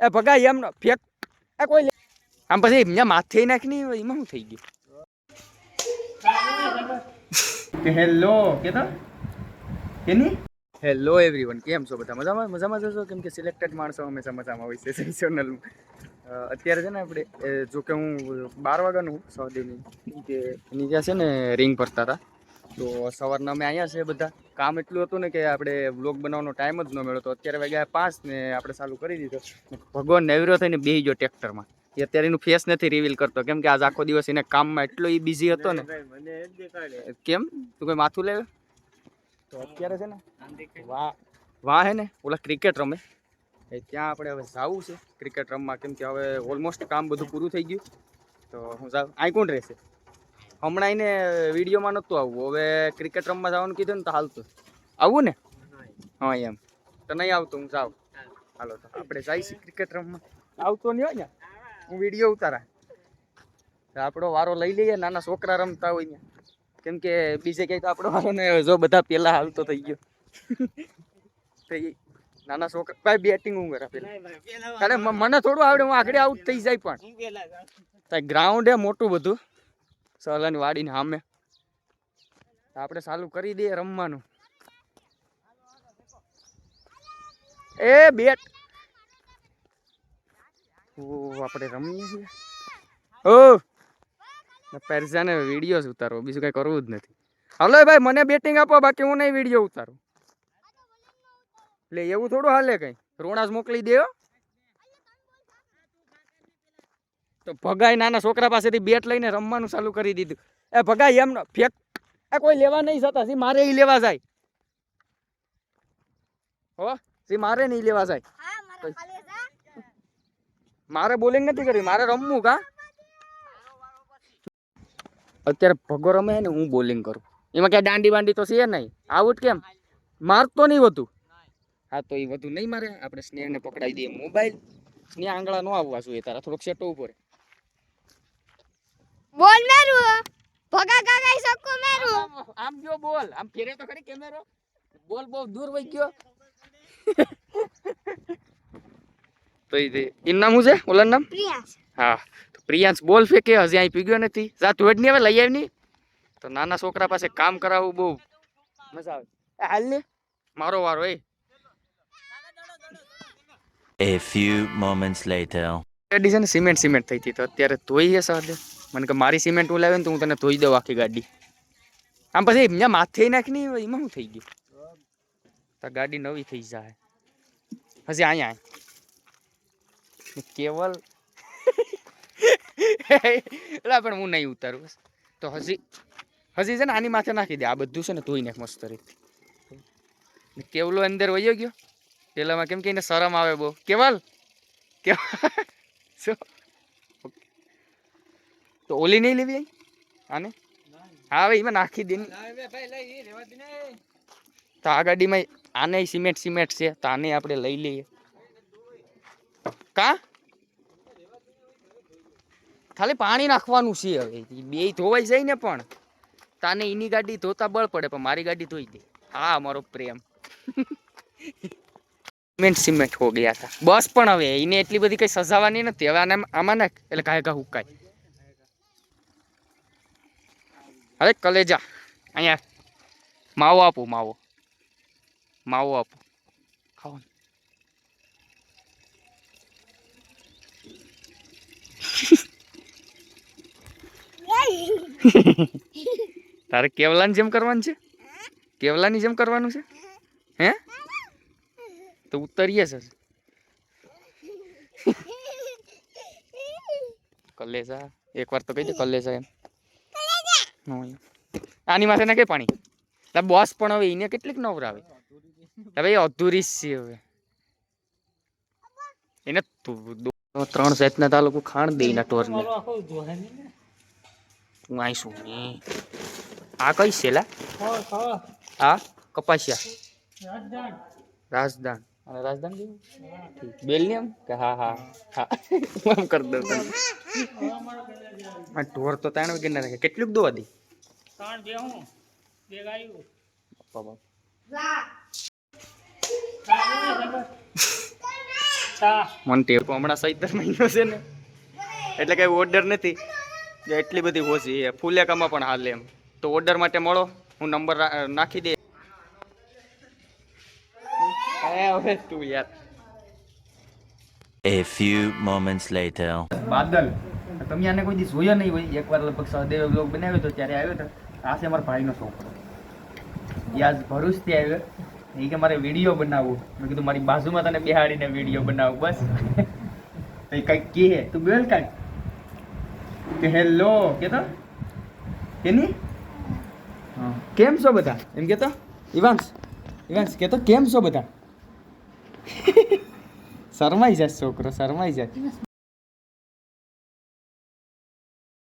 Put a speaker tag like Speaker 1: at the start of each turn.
Speaker 1: એ ભગા એમ fake. એ કોઈ લે- આમ પછી એમને માથે નાખી નહીં એમાં શું થઈ ગયું? હેલો કે કેની? હેલો એવરીવન કેમ છો બધા? મજામાં? મજામાં જશો કેમ કે સિલેક્ટેડ માણસો હંમેશા મજામાં હોય છે સેન્સેશનલ અત્યારે છે ને આપણે જો કે હું બાર વાગ્યાનું સૌદીની કે એની ત્યાં છે ને રિંગ ભરતા હતા. તો સવારના અમે અહીંયા છે બધા. કામ એટલું હતું ને કે આપણે વ્લોગ બનાવવાનો ટાઈમ જ ન મળ્યો તો અત્યારે વાગ્યા પાંચ ને આપણે ચાલુ કરી દીધો. ભગવાન નેવરો થઈને બેહી ગયો ટ્રેક્ટરમાં. એ અત્યારે એનું ફેસ નથી રિવીલ કરતો. કેમ કે આજ આખો દિવસ એને કામમાં એટલો એ બિઝી હતો ને. કેમ? તું કોઈ માથું લેવે? તો અત્યારે છે ને વાહ વાહ હે ને? ઓલા ક્રિકેટ રમે. એ ત્યાં આપણે હવે જવું છે. ક્રિકેટ રમવા. કેમ કે હવે ઓલમોસ્ટ કામ બધું પૂરું થઈ ગયું. તો હું જાઉં. અહીં કોણ રહેશે? હમણાં એને વિડીયોમાં નહોતું આવવું. હવે ક્રિકેટ રમવા જવાનું કીધું ને તો હાલતું. આવવું ને? હા એમ. તો નહીં આવતું હું જાઉં. હાલો તો આપણે જઈશું ક્રિકેટ રમવા. આવતો નહીં હોય ને? હું વીડિયો ઉતારા. આપણો વારો લઈ લઈએ નાના છોકરા રમતા હોય ને કેમ કે બીજે તો આપણો વારો ને જો બધા પહેલાં હાલતો થઈ ગયો. થઈ નાના છોકરા ભાઈ બેટિંગ હું કરે પેલા? મને થોડું આવડે હું આગળ આઉટ થઈ જાય પણ. ત્યાં ગ્રાઉન્ડ હે મોટું બધું. સલાની વાડીને સામે. આપણે ચાલુ કરી દઈએ રમવાનું. એ બેટ. ઓ આપણે રમીએ છીએ. ઓ પેરઝાને વીડિયો ઉતારવો બીજું કઈ કરવું જ નથી. હલો ભાઈ, મને બેટિંગ આપો, બાકી હું નહીં વીડિયો ઉતારું. એટલે એવું થોડું હાલે કઈ. રોણાસ મોકલી દે હો. તો ભગાઈ નાના છોકરા પાસેથી બેટ લઈને રમવાનું ચાલુ કરી દીધું. એ ભગાઈ એમ ફેક. એ કોઈ લેવા નહીં જતા. સી મારે એ લેવા જાય. હો? સી મારે નહીં લેવા જાય. મારે બોલિંગ નથી કરવી. મારે રમવું કા? અત્યારે ભગો રમે ને હું બોલિંગ કરું. એમાં ક્યાં દાંડી બાંડી તો છે નહીં. આઉટ કેમ? મારતો નહીં વધુ. હા તો એ વધુ નહીં મારે. આપણે સ્નેહને પકડાઈ દઈએ. મોબાઈલ. સ્નેહ આંગળા નો આવવા જોઈએ તારા. થોડોક સેટો ઉપર
Speaker 2: બોલ મેરું. ભગા ગાગા સક્કો મેરું.
Speaker 1: આમ- જો બોલ. આમ ફેરે તો ખરી કેમેરો બોલ બહુ દૂર વઈ ગયો. તો એ એનું નામ શું છે? ઓલા નામ?
Speaker 2: પ્રિયાંશ.
Speaker 1: હા. તો પ્રિયાંશ બોલ ફેંકે હજી અહીં પીગ્યો નથી. જા તું હેડ નહીં હવે લઈ આવી નહીં તો નાના છોકરા પાસે કામ કરાવવું બહુ મજા આવે. હાલ ને. મારો વારો એ.
Speaker 3: A few moments later.
Speaker 1: છે સિમેન્ટ સિમેન્ટ થઈ હતી તો અત્યારે ધોઈએ છે સાદે. મને કે મારી સિમેન્ટ હું લાવે ને તો હું તને ધોઈ દઉં આખી ગાડી. આમ પછી એમને માથે નાખી નહીં એમાં શું થઈ ગયું? તો ગાડી નવી થઈ જાય. હજી અહીંયા. કેવલ એલા પણ હું નહીં ઉતારું તો હજી હજી છે ને આની માથે નાખી દે. આ બધું છે ને ધોઈ નાખ મસ્ત રીતે. કેવલો અંદર વયો ગયો. પેલામાં કેમ કે એને શરમ આવે બહુ. કેવલ? કેવલ? શું? તો ઓલી નહીં લેવી આને? હા હવે એમાં નાખી દે. તો આ ગાડીમાં આને સિમેન્ટ સિમેન્ટ છે તો આને આપણે લઈ લઈએ. કા? ખાલી પાણી નાખવાનું છે હવે. બે ધોવાઈ જાય ને પણ. તાને એની ગાડી ધોતા બળ પડે પણ મારી ગાડી ધોઈ દે. હા મારો પ્રેમ. સિમેન્ટ સિમેન્ટ હો ગયા હતા. બસ પણ હવે એને એટલી બધી કઈ સજાવાની નથી. હવે આને આમાં નાખ. એટલે કાંઈ કાંઈ હુકાય. અરે કલેજા. અહીંયા માવો આપો, માવો. માવો આપો. ખાઓ તારે કેવલાની જેમ કરવાનું છે? કેવલાની જેમ કરવાનું છે? હે? તો ઉતરીએ સર. કલેજા. એકવાર તો કહી દે કલેજા એમ. આની માથે નાખે પાણી. બોસ પણ હવે એને કેટલીક નવરાવે. હવે એ અધૂરી જ છે હવે. એને ત્રણ ત્રણ જાતના તાલુકો ખાણ દે એના ટોરને. હું શું આ કઈ છે લા? આ કપાસિયા. રાજધાન અને રાજધાની? ઠીક. બેલની કે હા હા હા. હું આમ કરી દઉં તને આ ઢોર તો ત્રણ વાગે ના રાખે. કેટલુંક દોવા ગાયું. બાપા બાપ. મને તો હમણાં સૈતર મહિનો છે ને. એટલે કઈ ઓર્ડર નથી. એટલી બધી ઓછી ફૂલેકામાં પણ હાલે એમ. તો ઓર્ડર માટે મળો. હું નંબર નાખી દે. એ હવે તું યાર
Speaker 3: A few moments later.
Speaker 1: બાદલ તમે આને કોઈ દી જોયો નહીં હોય? એકવાર લગભગ સહદેવ બ્લોગ બનાવ્યો તો ત્યારે આવ્યો હતો. આ છે અમારા ભાઈનો છોકરો એ આજ ભરૂચથી આવ્યો. એ કે મારે વીડિયો બનાવવો. મેં કીધું મારી બાજુમાં તને બેહાડીને વીડિયો બનાવો બસ. તો એ કંઈક કહે તું બોલ કાંઈક કે હેલો. કે તો કે નહીં હા. કેમ છો બધા? એમ કેતો? ઇવાંશ ઇવાંશ કે કેમ છો બધા? શરમાઈ જાય છોકરો શરમાઈ જાય